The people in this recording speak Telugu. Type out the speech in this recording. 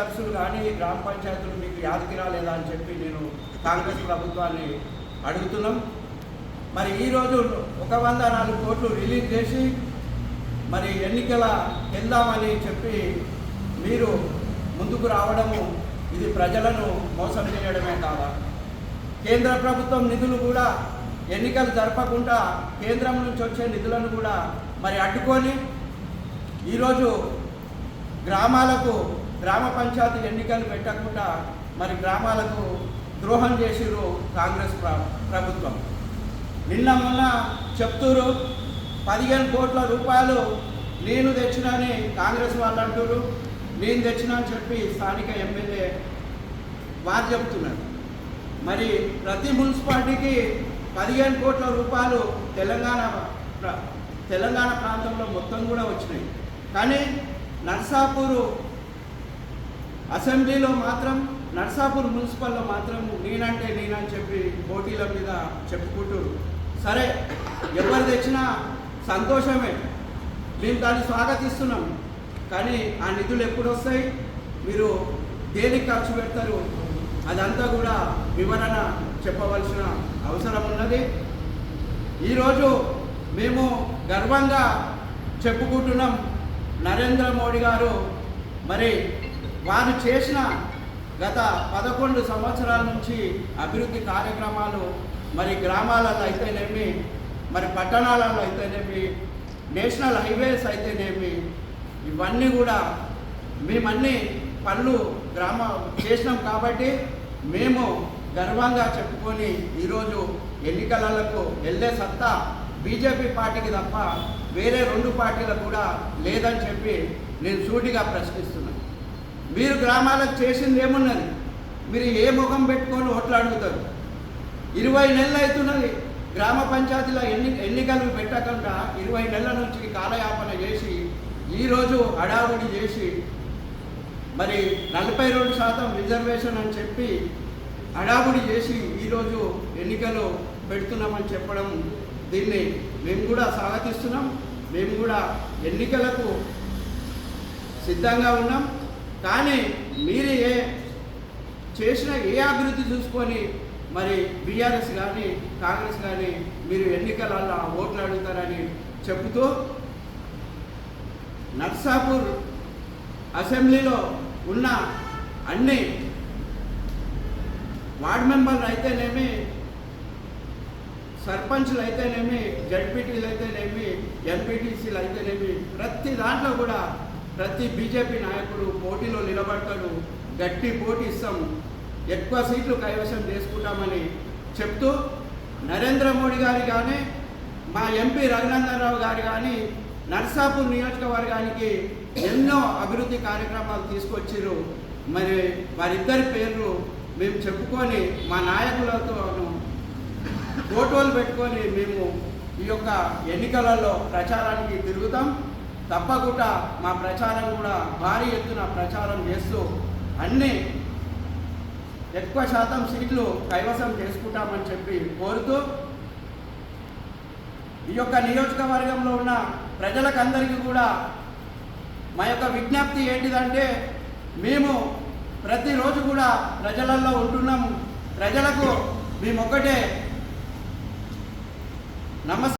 దర్శులు కానీ గ్రామ పంచాయతీలు మీకు యాదకి రాలేదా అని చెప్పి నేను కాంగ్రెస్ ప్రభుత్వాన్ని అడుగుతున్నాం. మరి ఈరోజు ఒక వంద నాలుగు కోట్లు రిలీజ్ చేసి మరి ఎన్నికల వెళ్దామని చెప్పి మీరు ముందుకు రావడము ఇది ప్రజలను మోసం చేయడమే కాదా? కేంద్ర ప్రభుత్వం నిధులు కూడా ఎన్నికలు జరపకుండా కేంద్రం నుంచి వచ్చే నిధులను కూడా మరి అడ్డుకొని ఈరోజు గ్రామాలకు గ్రామ పంచాయతీ ఎన్నికలు పెట్టకుండా మరి గ్రామాలకు ద్రోహం చేసిరు కాంగ్రెస్ ప్రభుత్వం. నిన్న మొన్న చెప్తూరు పదిహేను కోట్ల రూపాయలు నేను తెచ్చినని కాంగ్రెస్ వాళ్ళు అంటారు నేను తెచ్చినా అని చెప్పి స్థానిక ఎమ్మెల్యే వారు చెప్తున్నారు. మరి ప్రతి మున్సిపాలిటీకి పదిహేను కోట్ల రూపాయలు తెలంగాణ తెలంగాణ ప్రాంతంలో మొత్తం కూడా వచ్చినాయి. కానీ నర్సాపూరు అసెంబ్లీలో మాత్రం నర్సాపూర్ మున్సిపల్లో మాత్రం నేనంటే నేనని చెప్పి పోటీల మీద చెప్పుకుంటూ సరే ఎవరు తెచ్చినా సంతోషమే. మేము దాన్ని స్వాగతిస్తున్నాం. కానీ ఆ నిధులు ఎప్పుడు వస్తాయి? మీరు దేనికి ఖర్చు పెడతారు? అదంతా కూడా వివరణ చెప్పవలసిన అవసరం ఉన్నది. ఈరోజు మేము గర్వంగా చెప్పుకుంటున్నాం. నరేంద్ర మోడీ గారు మరి వారు చేసిన గత పదకొండు సంవత్సరాల నుంచి అభివృద్ధి కార్యక్రమాలు మరి గ్రామాలలో అయితేనేమి మరి పట్టణాలలో అయితేనేమి నేషనల్ హైవేస్ అయితేనేమి ఇవన్నీ కూడా మేమన్నీ పనులు గ్రామ చేసినాం కాబట్టి మేము గర్వంగా చెప్పుకొని ఈరోజు ఎన్నికలకు వెళ్ళే సత్తా బీజేపీ పార్టీకి తప్ప వేరే రెండు పార్టీలు కూడా లేదని చెప్పి నేను సూటిగా ప్రశ్నిస్తున్నాను. మీరు గ్రామాలకు చేసింది ఏమున్నది? మీరు ఏ ముఖం పెట్టుకొని ఓట్లు అడుగుతారు? ఇరవై నెలలు అవుతున్నది. గ్రామ పంచాయతీలో ఎన్ని ఎన్నికలు పెట్టకుండా ఇరవై నెలల నుంచి కాలయాపన చేసి ఈరోజు హడావుడి చేసి మరి నలభై రెండు శాతం రిజర్వేషన్ అని చెప్పి హడావుడి చేసి ఈరోజు ఎన్నికలు పెడుతున్నామని చెప్పడం దీన్ని మేము కూడా స్వాగతిస్తున్నాం. మేము కూడా ఎన్నికలకు సిద్ధంగా ఉన్నాం. కానీ మీరు ఏ చేసిన ఏ అభివృద్ధి చూసుకొని మరి బీఆర్ఎస్ కానీ కాంగ్రెస్ కానీ మీరు ఎన్నికలలో ఓట్లు అడుగుతారని చెబుతూ నర్సాపూర్ అసెంబ్లీలో ఉన్న అన్ని వార్డ్ మెంబర్లు అయితేనేమి సర్పంచ్లు అయితేనేమి జడ్పీటీలు అయితేనేమి ఎంపీటీసీలు అయితేనేమి ప్రతి దాంట్లో కూడా ప్రతి బీజేపీ నాయకుడు పోటీలో నిలబడతాడు. గట్టి పోటీ ఇస్తాము ఎక్కువ సీట్లు కైవసం చేసుకుంటామని చెప్తూ నరేంద్ర మోడీ గారి కానీ మా ఎంపీ రఘునందనరావు గారు కానీ నర్సాపూర్ నియోజకవర్గానికి ఎన్నో అభివృద్ధి కార్యక్రమాలు తీసుకొచ్చారు మరి వారిద్దరి పేర్లు మేము చెప్పుకొని మా నాయకులతోను ఫోటోలు పెట్టుకొని మేము ఈ యొక్క ఎన్నికలలో ప్రచారానికి తిరుగుతాం. తప్పకుండా మా ప్రచారం కూడా భారీ ఎత్తున ప్రచారం చేస్తూ అన్ని ఎక్కువ శాతం సీట్లు కైవసం చేసుకుంటామని చెప్పి కోరుతూ ఈ యొక్క నియోజకవర్గంలో ఉన్న ప్రజలకందరికీ కూడా మా యొక్క విజ్ఞప్తి ఏంటిదంటే మేము ప్రతిరోజు కూడా ప్రజలలో ఉంటున్నాము. ప్రజలకు మేము Namaste.